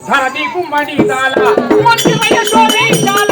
सारा दी कुंभणी ताला मोती मैया शोभी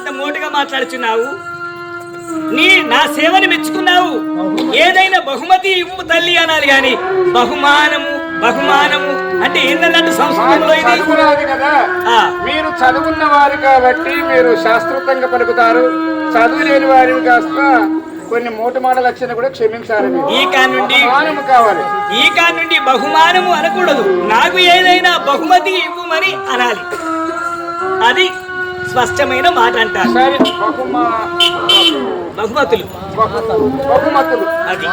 అంత మోటుగా మాట్లాడుచున్నావు? నీ నా సేవని మెచ్చుకున్నావు? ఏదైనా బహుమతి ఇవ్వు తల్లి అనాలి గాని బహుమానము బహుమానము అంటే ఏంటన్నట్టు సంస్కృతంలో ఇది? కదా. మీరు చదువున్న వారు కాబట్టి మీరు శాస్త్రోక్తంగా పలుకుతారు. చదువు లేని వారిని కాస్త కొన్ని మూట మాటలు వచ్చినా కూడా క్షమించాలి. ఈ కాన్ నుండి కావాలి. ఈ కాన్ నుండి బహుమానము అనకూడదు. నాకు ఏదైనా బహుమతి ఇవ్వమని అనాలి. అది స్పష్టమైన మాట అంటారు. బహుమతులు. బహు- బహుమతులు. అది.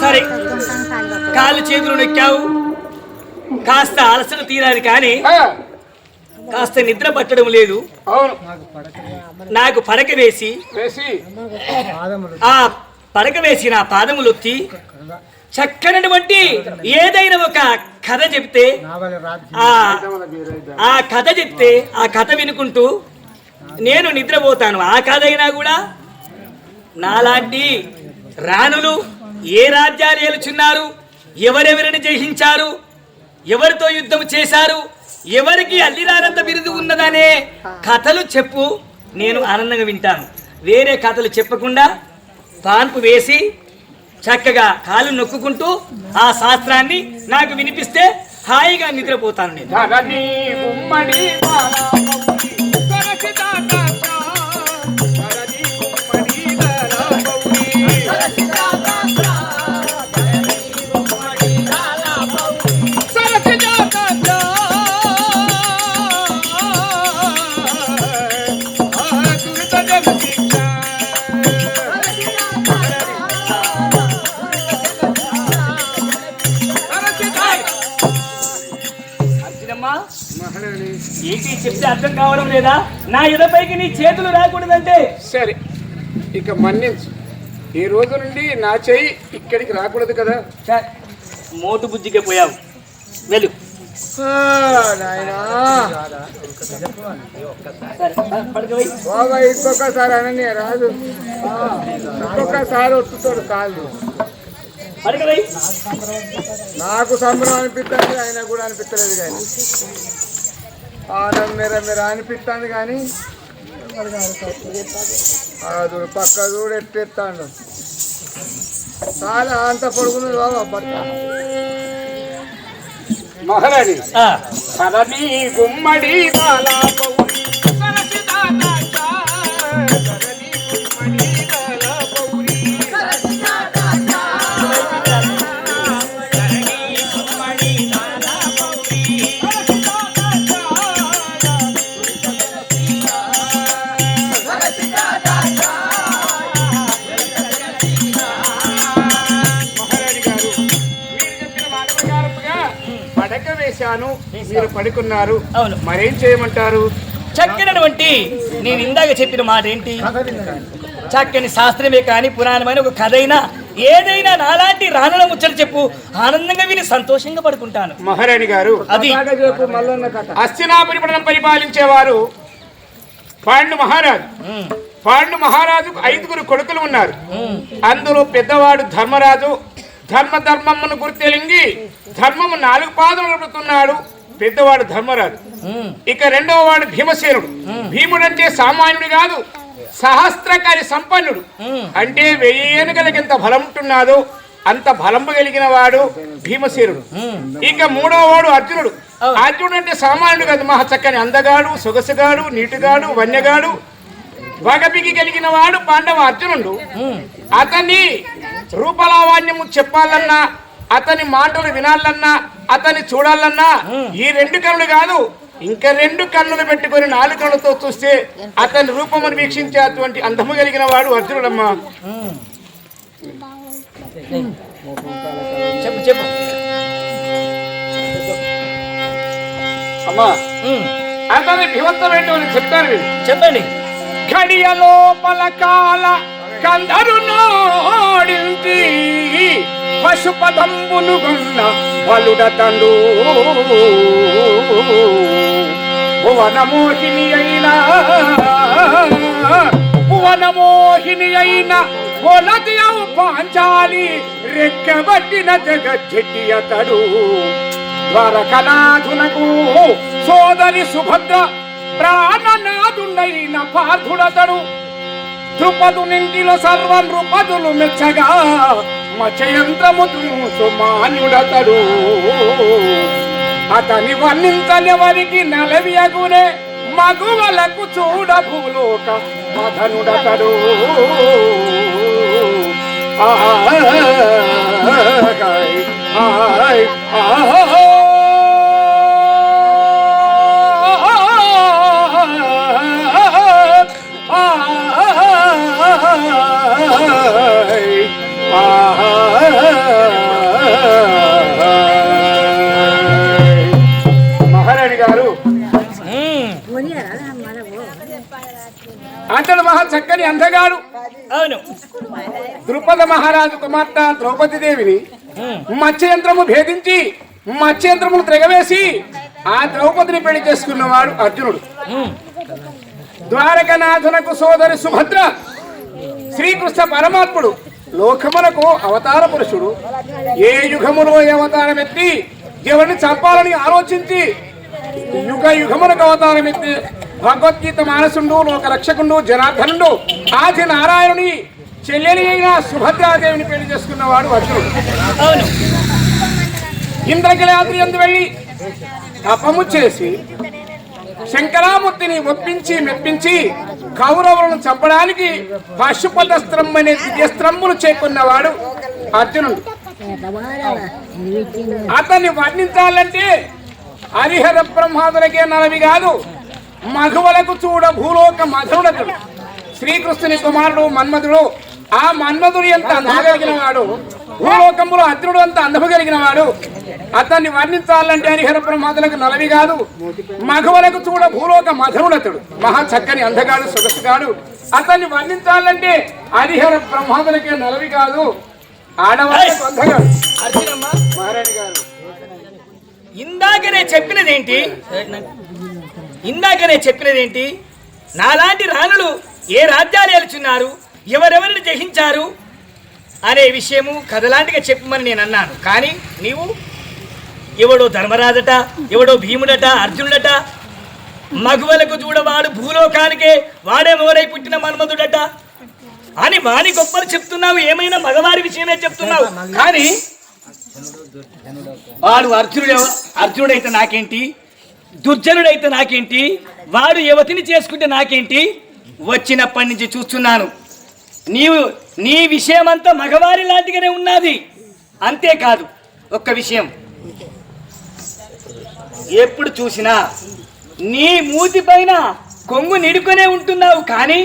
సరే. కాళ్ళు చేతులు నొక్కావు. కాస్త అలసట తీరాలి కానీ కాస్త నిద్ర పట్టడం లేదు. నాకు పడక వేసి వేసి. ఆ పడక వేసి నా పాదములొత్తి చక్కనటువంటి ఏదైనా ఒక కథ చెప్తే ఆ ఆ కథ చెప్తే ఆ కథ వినుకుంటూ నేను నిద్రపోతాను. ఆ కథ అయినా కూడా నాలాంటి రాణులు ఏ రాజ్యాలు ఏలుచున్నారు? ఎవరెవరిని జయించారు? ఎవరితో యుద్ధం చేశారు? ఎవరికి అల్లిరానంత బిరుదు ఉన్నదనే కథలు చెప్పు. నేను ఆనందంగా వింటాను. వేరే కథలు చెప్పకుండా పాన్పు వేసి చక్కగా కాలు నొక్కుకుంటూ ఆ శాస్త్రాన్ని నాకు వినిపిస్తే హాయిగా నిద్రపోతాను నేను. మహారాణి. ఏంటి చెప్తే అర్థం కావడం లేదా? నా ఎదపైకి నీ చేతులు రాకూడదంటే? సరే ఇక మన్నించు. ఈ రోజు నుండి నా చెయ్యి ఇక్కడికి రాకూడదు కదా? మోటు బుద్ధికే పోయావు. వెళ్ళు. బాబా ఇంకొకసారి అనని రాదు ఇంకొకసారి కాళ్ళు. పడుకోవై. నాకు సంబరం అనిపిస్తుంది ఆయన కూడా అనిపించలేదు కానీ. ఆనం మెర మెర అనిపిస్తుంది కానీ అది పక్క చూడు ఎట్టెత్తాడు చాలా అంత పొడుగున్నది బాబా బట్ట మహారాణి. గుమ్మడి వేశాను మీరు పడుకున్నారు. అవును. మరేం చేయమంటారు? చక్కనటువంటి నేను ఇందాక చెప్పిన మాట ఏంటి? చక్కని శాస్త్రమే కానీ పురాణమైన ఒక కథ అయినా ఏదైనా నాలాంటి రానుల ముచ్చట చెప్పు. ఆనందంగా విని సంతోషంగా పడుకుంటాను. మహారాణి గారు అది. అస్తినాపురి పట్టణం పరిపాలించేవారు పాండు మహారాజు. పాండు మహారాజుకు ఐదుగురు కొడుకులు ఉన్నారు. అందులో పెద్దవాడు ధర్మరాజు ధర్మ ధర్మమును గుర్తెలింగి ధర్మము నాలుగు పాదములు నడుపుతున్నాడు పెద్దవాడు ధర్మరాజు. ఇక రెండవ వాడు భీమసేనుడు. భీముడు అంటే సామాన్యుడు కాదు సహస్రకారి సంపన్నుడు. అంటే వెయ్యి ఏనుగలకి ఎంత బలం ఉంటున్నాదో అంత బలంబు కలిగిన వాడు భీమసేనుడు. ఇక మూడవ వాడు అర్జునుడు. అర్జునుడు అంటే సామాన్యుడు కాదు మహా చక్కని అందగాడు సొగసుగాడు నీటుగాడు వన్యగాడు. వగపికి కలిగిన వాడు పాండవ అర్జునుడు. అతని రూపలావాణ్యము చెప్పాలన్నా అతని మాటలు వినాలన్నా అతన్ని చూడాలన్నా ఈ రెండు కనులు కాదు ఇంకా రెండు కన్నులు పెట్టుకొని నాలుగు కళ్ళతో చూస్తే అతని రూపమును వీక్షించే అటువంటి అందము కలిగిన వాడు అర్జునుడమ్మా. చెప్పు చెప్పు. అమ్మా. అతని భీమత్తమైనటువంటి చెప్తాను చెప్పండి. ఘడియ లోపల కాల కందరు నోడించి పశుపదంబును గొన్న బలుడతండు భువనమోహిని అయిన భువనమోహిని అయిన ఒలదియవు పాంచాలి రెక్కబట్టిన జగజ్జెట్టి అతడు ద్వారకనాథునకు సోదరి సుభద్ర ప్రాణనాథుండైన పార్థుడతడు. ద్రుపదు నింటిలో సర్వం నృపదులు మెచ్చగా మచయంత్రము సుమాన్యుడతడు. అతని వర్ణించలెవరికి నలవియగునే మగువలకు చూడ భూలోక మధనుడతడు ఆయ్ ఆయ్ మహారాణి గారు. అతడు మహా చక్కని అందగాడు. అవును. ద్రుపద మహారాజు కుమార్తె ద్రౌపది దేవిని మత్స్యంత్రము భేదించి మత్స్యంత్రమును త్రెగవేసి ఆ ద్రౌపదిని పెళ్ళి చేసుకున్నవాడు అర్జునుడు. ద్వారకనాథునకు సోదరి సుభద్ర శ్రీకృష్ణ పరమాత్ముడు లోకమునకు అవతార పురుషుడు. ఏ యుగములో అవతారం ఎత్తి ఎవరిని చంపాలని ఆలోచించి యుగ యుగమునకు అవతారం ఎత్తి భగవద్గీత మానసుండు లోక రక్షకుండు జనార్దనుడు ఆది నారాయణుని చెల్లెలి అయిన సుభద్రాదేవిని పెళ్ళి చేసుకున్నవాడు అర్జునుడు. అవును. ఇంద్రకిలాద్రి ఎందు వెళ్ళి తపము చేసి శంకరామూర్తిని ఒప్పించి మెప్పించి కౌరవులను చంపడానికి పశుపతస్త్రం అనే దివ్యస్త్రమును చేకున్నవాడు అర్జునుడు. అతన్ని వర్ణించాలంటే హరిహర బ్రహ్మాదులకే నలవి కాదు మఘువలకు చూడ భూలోక మధుడతుడు. శ్రీకృష్ణుని కుమారుడు మన్మధుడు ఆ మన్మధుడు ఎంత అందగలిగిన వాడు? భూలోకములో అర్జునుడు అంత అందము కలిగిన వాడు. అతన్ని వర్ణించాలంటే హరిహర బ్రహ్మాదులకు నలవి కాదు. మఘువలకు చూడ భూలోక మధుడతుడు మహా చక్కని అందగాడు సొగసుగాడు. అతన్ని వర్ణించాలంటే హరిహర బ్రహ్మాదులకే నలవి కాదు. ఆడవాళ్ళకు అందగాడు అర్జునమ్మ. మహారాణి గారు. ఇందాకనే చెప్పినదేంటి? ఇందాకనే చెప్పినదేంటి? నాలాంటి రాణులు ఏ రాజ్యాలు ఏలుచున్నారు? ఎవరెవరిని జయించారు? అనే విషయము కథలాంటిగా చెప్పమని నేను అన్నాను కానీ నీవు ఎవడో ధర్మరాజట ఎవడో భీముడట అర్జునుడట మగువలకు చూడవాడు భూలోకానికే వాడే మోరై పుట్టిన మన్మధుడట అని వాని గొప్పలు చెప్తున్నావు ఏమైనా మగవారి విషయమే చెప్తున్నావు. కానీ వాడు అర్జునుడు అర్జునుడైతే నాకేంటి? దుర్జనుడైతే నాకేంటి? వాడు యువతిని చేసుకుంటే నాకేంటి? వచ్చినప్పటి నుంచి చూస్తున్నాను. నీవు నీ విషయం అంతా మగవారి లాంటిగానే ఉన్నది. అంతేకాదు ఒక్క విషయం. ఎప్పుడు చూసినా నీ మూతి పైన కొంగు నిడుకునే ఉంటున్నావు కానీ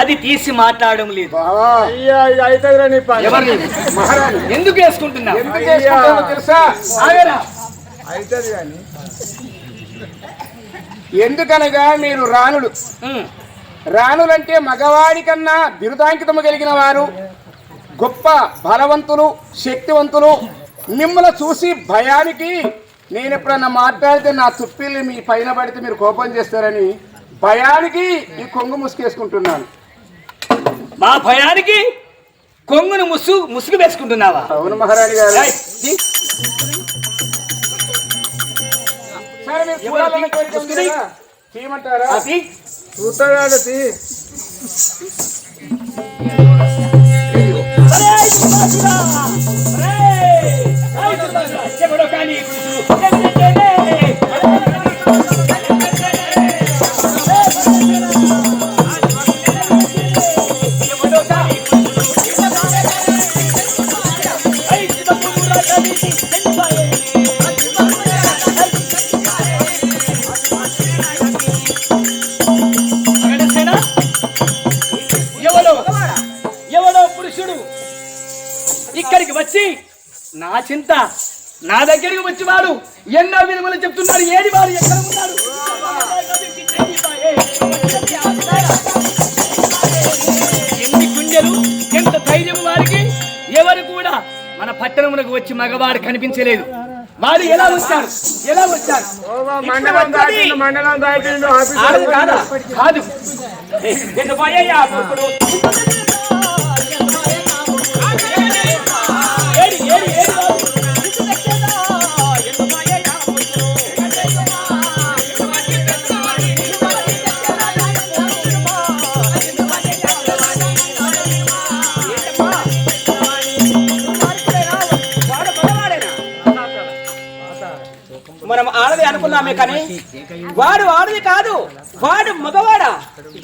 అది తీసి మాట్లాడడం లేదు. ఎందుకు వేసుకుంటున్నావు? ఆగరా. ఎందుకనగా మీరు రాణులు? ఉమ్, రాణులంటే మగవాడి కన్నా బిరుదాంకితము కలిగిన వారు. గొప్ప బలవంతులు శక్తివంతులు. మిమ్మల్ని చూసి భయానికి నేను ఎప్పుడన్నా మాట్లాడితే నా తుప్పిల్ని మీ పైన పడితే మీరు కోపం చేస్తారని భయానికి ఈ కొంగు ముసుకేసుకుంటున్నాను. మా భయానికి కొంగును ముసు ముసుగు వేసుకుంటున్నావా? అవును మహారాణి గారు. సరే, మీరు? తీయమంటారా? ఆ, తీ. ఒరేయ్, దుర్మార్గుడా! ఒరేయ్! ఏయ్, దుర్మార్గుడా! చెప్పడు కానీ వచ్చి నా చింత నా దగ్గరికి వచ్చి వాడు ఎన్నో విలువలు చెప్తున్నాడు. ఏడి వాడు? ఎక్కడ ఉన్నాడు? ఎన్ని గుండెలు ఎంత ధైర్యం వారికి ఎవరు కూడా మన పట్టణములకు వచ్చి మగవాడు కనిపించలేదు. వాడు ఎలా వచ్చారు ఎలా వచ్చారు కాదా? కాదు. అనుకున్నామే కానీ. వాడు ఆడది కాదు. వాడు మగవాడా?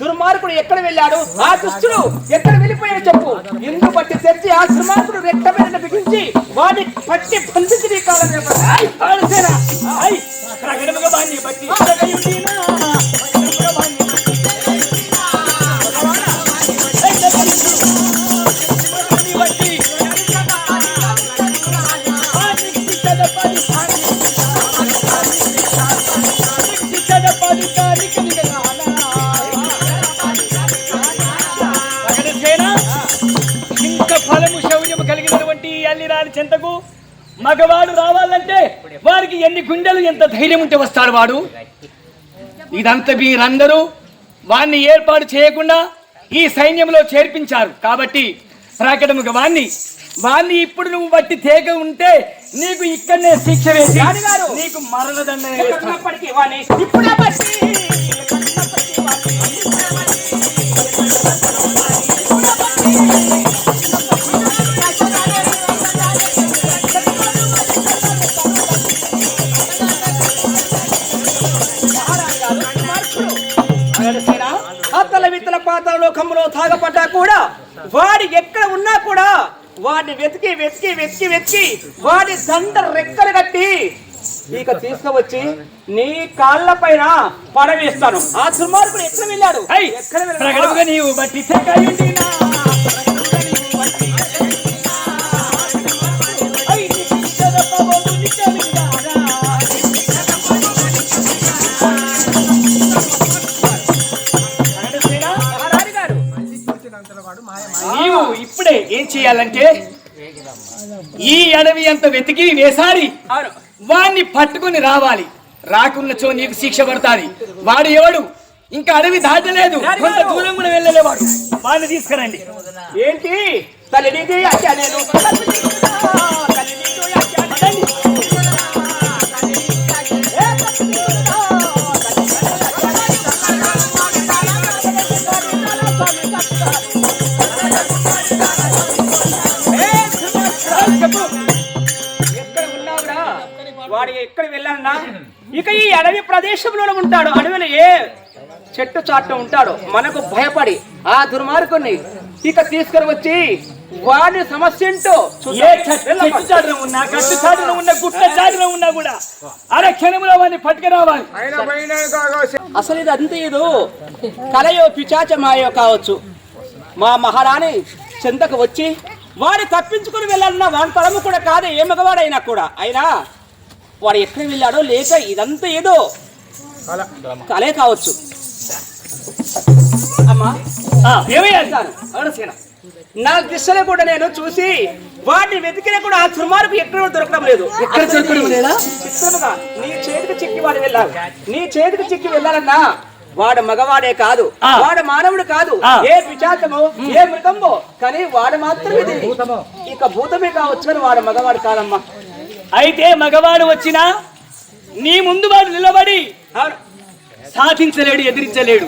దుర్మార్గుడు ఎక్కడ వెళ్ళాడు? ఆ దుస్తుడు ఎక్కడ వెళ్ళిపోయాడు చెప్పు. ఇందు బట్టి తెచ్చి ఆ దుర్మార్గుడు రెట్ట బిగించి వాడి పట్టి బంధించి నీ కాలం మగవాడు రావాలంటే వారికి ఎన్ని గుండెలు ఎంత ధైర్యం ఉంటే వస్తాడు వాడు? ఇదంతా మీరందరూ వాణ్ణి ఏర్పాటు చేయకుండా ఈ సైన్యంలో చేర్పించారు. కాబట్టి ప్రకటముగా వాణ్ణి వాణ్ణి ఇప్పుడు నువ్వు బట్టి తేగ ఉంటే నీకు ఇక్కడనే శిక్ష వేసి! నీకు. ఎక్కడున్నప్పటికీ వాడిని ఇప్పుడే కమ్ములో తాగపడ్డా కూడా వాడి ఎక్కడ ఉన్నా కూడా వాడిని వెతికి వెతికి వెతికి వెతికి వాడి దండ రెక్కలు కట్టి ఇక తీసుకువచ్చి నీ కాళ్ళ పైన పడవేస్తాను. ఆ దుర్మార్గుడు ఎక్కడ వెళ్ళాడు? ఎక్కడ వెళ్ళాడు? నీవు ఇప్పుడే ఏం చేయాలంటే ఈ అడవి అంత వెతికి వేసారి. వాణ్ణి పట్టుకుని రావాలి. రాకున్నచో నీకు శిక్ష పడతాది. వాడు ఎవడు? ఇంకా అడవి దాటలేదు. కొంత దూరం కూడా వెళ్ళలేవాడు. వాడిని తీసుకురండి. ఏంటి? తల్లి నీది అత్య నేను తల్లి నీది చెప్పు ఎక్కడ ఉన్నావురా? వాడు ఎక్కడ వెళ్ళాలన్నా? ఇక ఈ అడవి ప్రదేశంలోనే ఉంటాడు. అడవిలో ఏ చెట్టు చాటు ఉంటాడు మనకు భయపడి ఆ దుర్మార్గుని ఇక తీసుకొని వచ్చి వాడి సమస్య ఏంటో ఏ చెట్టు చెట్టు చాటున ఉన్నా కట్టు చాటున ఉన్నా గుట్ట చాటున ఉన్నా కూడా అర క్షణంలో వాడిని పట్టుకురావాలి అసలు ఇది అంత ఇది కలయో పిచాచ మాయో కావచ్చు. మా మహారాణి చెంతకు వచ్చి వాడు తప్పించుకుని వెళ్ళాలన్న వాడి తరము కూడా కాదు ఏ మగవాడైనా కూడా. అయినా వాడు ఎక్కడ వెళ్ళాడో లేక ఇదంతా ఏదో కలే. కావచ్చు. అమ్మా నా దిశలో కూడా నేను చూసి వాడిని వెతికినా కూడా ఆ దుర్మార్గు ఎక్కడ దొరకడం లేదు. ఎక్కడ దొరకడం లేదా? చిత్రముగా నీ చేతికి చిక్కి వాడు వెళ్ళాలి. నీ చేతికి చిక్కి వెళ్ళాలన్నా వాడు మగవాడే కాదు. వాడు మానవుడు కాదు. ఏ పిచాచమో ఏ మృగమో కానీ వాడు మాత్రమే ఇది. ఇక భూతమే కావచ్చు కానీ వాడు మగవాడు కాదమ్మా. అయితే మగవాడు వచ్చినా నీ ముందు వాడు నిలబడి సాధించలేడు ఎదిరించలేడు.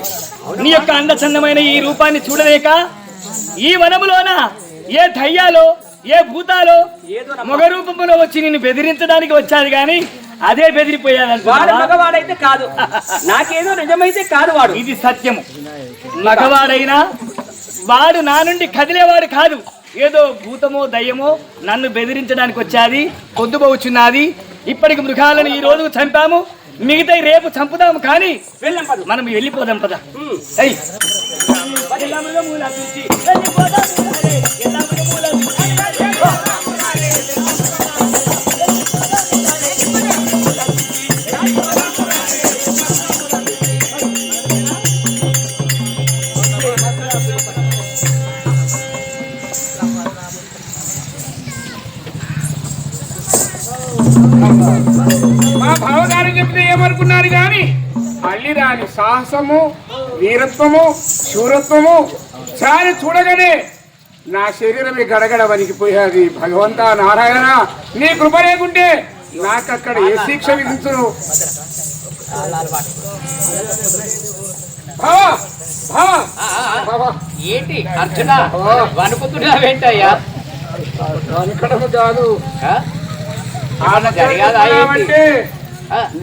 నీ యొక్క అందచందమైన ఈ రూపాన్ని చూడలేక ఈ వనములోన ఏ దయ్యాలో ఏ భూతాలో? మగ రూపంలో వచ్చి నిన్ను బెదిరించడానికి వచ్చాది కానీ అదే వాడు బెదిరిపోయాడు మగవాడైతే కాదు. నాకేదో నిజమైతే కాదు వాడు. ఇది సత్యము. మగవాడైనా వాడు నా నుండి కదిలేవాడు కాదు. ఏదో భూతమో దయ్యమో నన్ను బెదిరించడానికి వచ్చాది పొద్దుపోవచ్చున్నది ఇప్పటికి మృగాలను ఈ రోజు చంపాము మిగతా రేపు చంపుదాము కానీ వెళ్ళం మనం వెళ్ళిపోదాం పద. వెళ్ళిపోదాం చూస్తే ఏమనుకున్నారు గాని అల్లి రాని సాహసము వీరత్వము శూరత్వము చాని చూడగానే నా శరీరమే గడగడ వణికిపోయేది. భగవంత నారాయణ నీ కృప లేకుంటే నాకక్కడ ఏ శిక్ష విధించును. ఏంటి అర్జున? వణుకుతున్నావేంటయ్యా? కాదు ఆ? ఏమన్నా జరిగాదా ఏంటి అంటే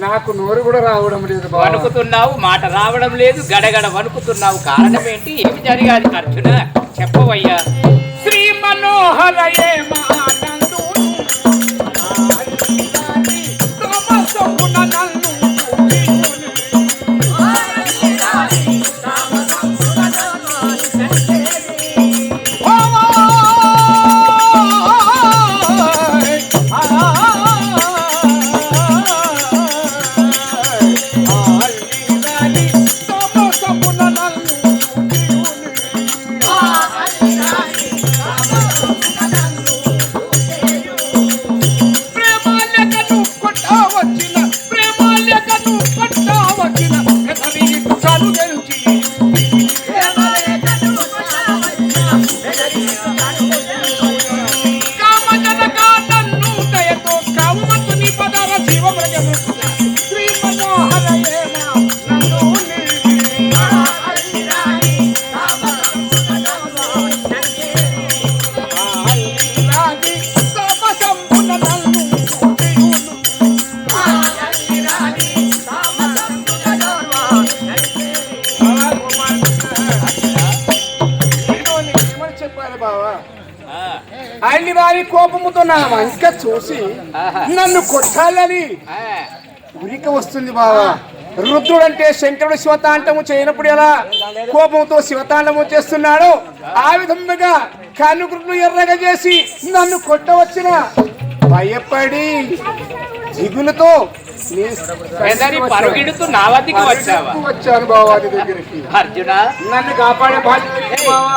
నాకు నోరు కూడా రావడం లేదు. వణుకుతున్నావు మాట రావడం లేదు గడగడ వణుకుతున్నావు. కారణం ఏంటి? ఏమి జరిగాది అర్జున? చెప్పవయ్యా. శ్రీ మనోహరయే వంక చూసి. నన్ను కొట్టాలని. ఉరిక వస్తుంది బావా. రుద్రుడంటే శంకరుడు శివతాండము చేయనప్పుడు ఎలా? కోపంతో శివతాండము చేస్తున్నాడు. ఆ విధముగా కనుగురులు ఎర్రగా చేసి నన్ను కొట్టవచ్చిన. భయపడి దిగులతో పరిగెత్తుకు వచ్చాను బావా దగ్గరికి. అర్జున? నన్ను కాపాడే బాధ్యత నీది బావా.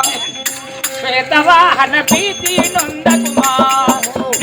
శ్వేతవాహన ప్రీతి నొందకుమా?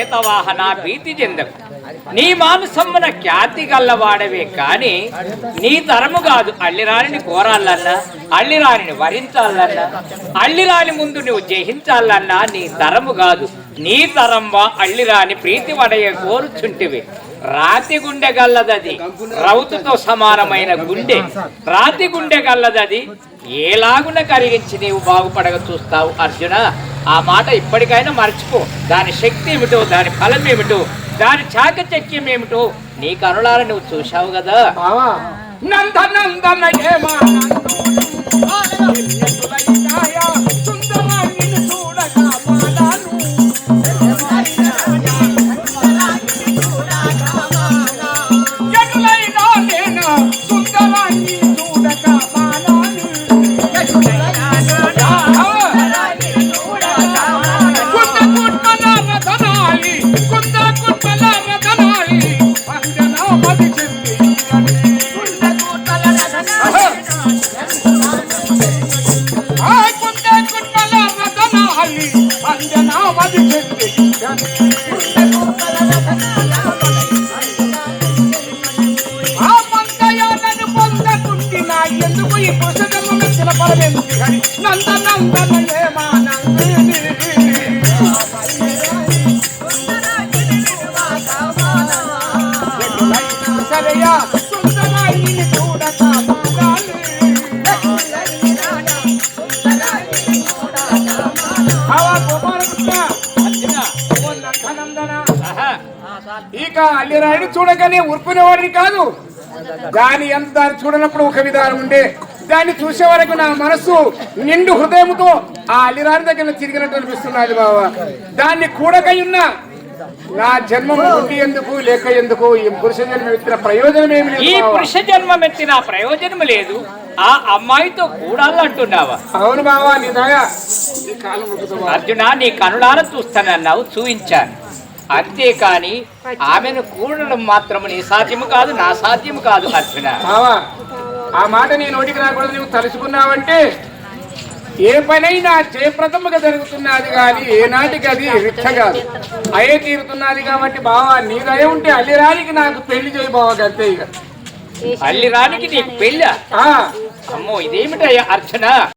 శ్వేతవాహన భీతి చెందకు నీ మాంసమ్మన ఖ్యాతి గల్లవాడవే కాని నీ తరము కాదు అల్లిరాణిని కోరాలన్నా అల్లిరాణిని వరించాలన్నా అల్లిరాణి ముందు నువ్వు జయించాలన్నా నీ తరము కాదు. నీ తరంవా అల్లిరాని ప్రీతి వడయ కోరుచుంటివి. రాతి గుండె గల్లదది రౌతుతో సమానమైన గుండె. రాతి గుండె గల్లదది ఏలాగున కరిగించి నీవు బాగుపడగ చూస్తావు అర్జున? ఆ మాట ఇప్పటికైనా మర్చిపో. దాని శక్తి ఏమిటో దాని ఫలం ఏమిటో దాని చాకచక్యం ఏమిటో నీ కరుణాలను నువ్వు చూశావు కదా. బావా నందనందన ఇక అల్లిరాయుడు చూడగానే ఉరుకునేవాడిని కాదు. దాని ఎంత చూడనప్పుడు ఒక విధానం ఉండే. దాన్ని చూసే వరకు నా మనస్సు నిండు హృదయంతో ఆ అల్లిరాని దగ్గర తిరిగినట్టు అనిపిస్తున్నది బావ. దాన్ని కూడకై ఉన్నా నా జన్మం ఉండి ఎందుకు లేక ఎందుకు ఈ పురుష జన్మ ఎత్తిన ప్రయోజనం ఏమి ఈ లేదు బావ. పురుష జన్మం ఎత్తిన ప్రయోజనం లేదు. ఆ అమ్మాయితో కూడాలంటున్నావా? అవును బావా నీ దయ. అర్జున నీ కనులార చూస్తానన్నావు చూయించాను. అంతేకాని ఆమెను కూడడం మాత్రం నీ సాధ్యము కాదు నా సాధ్యము కాదు అర్జున. బావా ఆ మాట నీ నోటికి రాకూడదు నువ్వు తలుచుకున్నావంటే? ఏ పనైనా జయప్రదముగా జరుగుతున్నది కానీ ఏ నాటికి అది రిచ్చ కాదు. అయ్యే తీరుతున్నది కాబట్టి బావా నీ దయ ఉంటే అల్లిరానికి నాకు పెళ్ళి చేయి బావా అంతే ఇక. అల్లిరానికి నీకు పెళ్ళ? ఆ, అమ్మో ఇదేమిటయ్యా అర్చన?